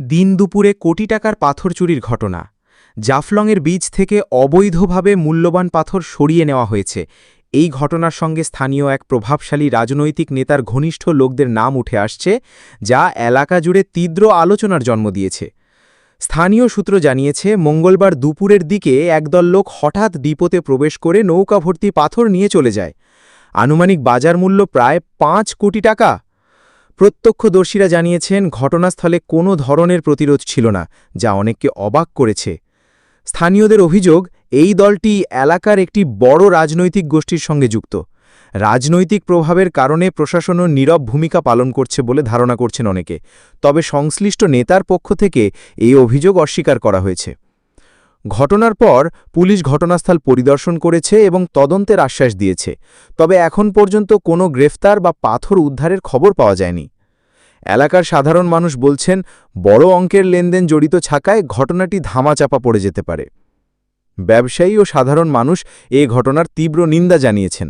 দিন দুপুরে কোটি টাকার পাথর চুরির ঘটনা। জাফলংয়ের বীজ থেকে অবৈধভাবে মূল্যবান পাথর সরিয়ে নেওয়া হয়েছে। এই ঘটনার সঙ্গে স্থানীয় এক প্রভাবশালী রাজনৈতিক নেতার ঘনিষ্ঠ লোকদের নাম উঠে আসছে, যা এলাকা জুড়ে তীব্র আলোচনার জন্ম দিয়েছে। স্থানীয় সূত্র জানিয়েছে, মঙ্গলবার দুপুরের দিকে একদল লোক হঠাৎ ডিপোতে প্রবেশ করে নৌকা ভর্তি পাথর নিয়ে চলে যায়। আনুমানিক বাজার মূল্য প্রায় পাঁচ কোটি টাকা। প্রত্যক্ষদর্শীরা জানিয়েছেন, ঘটনাস্থলে কোনো ধরনের প্রতিরোধ ছিল না, যা অনেককে অবাক করেছে। স্থানীয়দের অভিযোগ, এই দলটি এলাকার একটি বড় রাজনৈতিক গোষ্ঠীর সঙ্গে যুক্ত। রাজনৈতিক প্রভাবের কারণে প্রশাসনও নীরব ভূমিকা পালন করছে বলে ধারণা করছেন অনেকে। তবে সংশ্লিষ্ট নেতার পক্ষ থেকে এই অভিযোগ অস্বীকার করা হয়েছে। ঘটনার পর পুলিশ ঘটনাস্থল পরিদর্শন করেছে এবং তদন্তের আশ্বাস দিয়েছে, তবে এখন পর্যন্ত কোনো গ্রেফতার বা পাথর উদ্ধারের খবর পাওয়া যায়নি। এলাকার সাধারণ মানুষ বলছেন, বড় অঙ্কের লেনদেন জড়িত ছাকায় ঘটনাটি ধামাচাপা পড়ে যেতে পারে। ব্যবসায়ী ও সাধারণ মানুষ এ ঘটনার তীব্র নিন্দা জানিয়েছেন।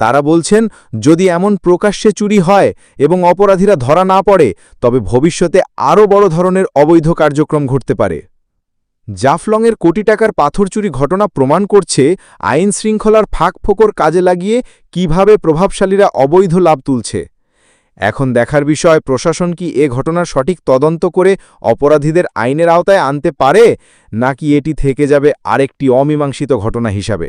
তারা বলছেন, যদি এমন প্রকাশ্যে চুরি হয় এবং অপরাধীরা ধরা না পড়ে, তবে ভবিষ্যতে আরও বড় ধরনের অবৈধ কার্যক্রম ঘটতে পারে। জাফলংয়ের কোটি টাকার পাথর চুরি ঘটনা প্রমাণ করছে আইন শৃঙ্খলার ফাঁক ফোকর কাজে লাগিয়ে কীভাবে প্রভাবশালীরা অবৈধ লাভ তুলছে। এখন দেখার বিষয়, প্রশাসন কি এ ঘটনার সঠিক তদন্ত করে অপরাধীদের আইনের আওতায় আনতে পারে, নাকি এটি থেকে যাবে আরেকটি অমীমাংসিত ঘটনা হিসাবে?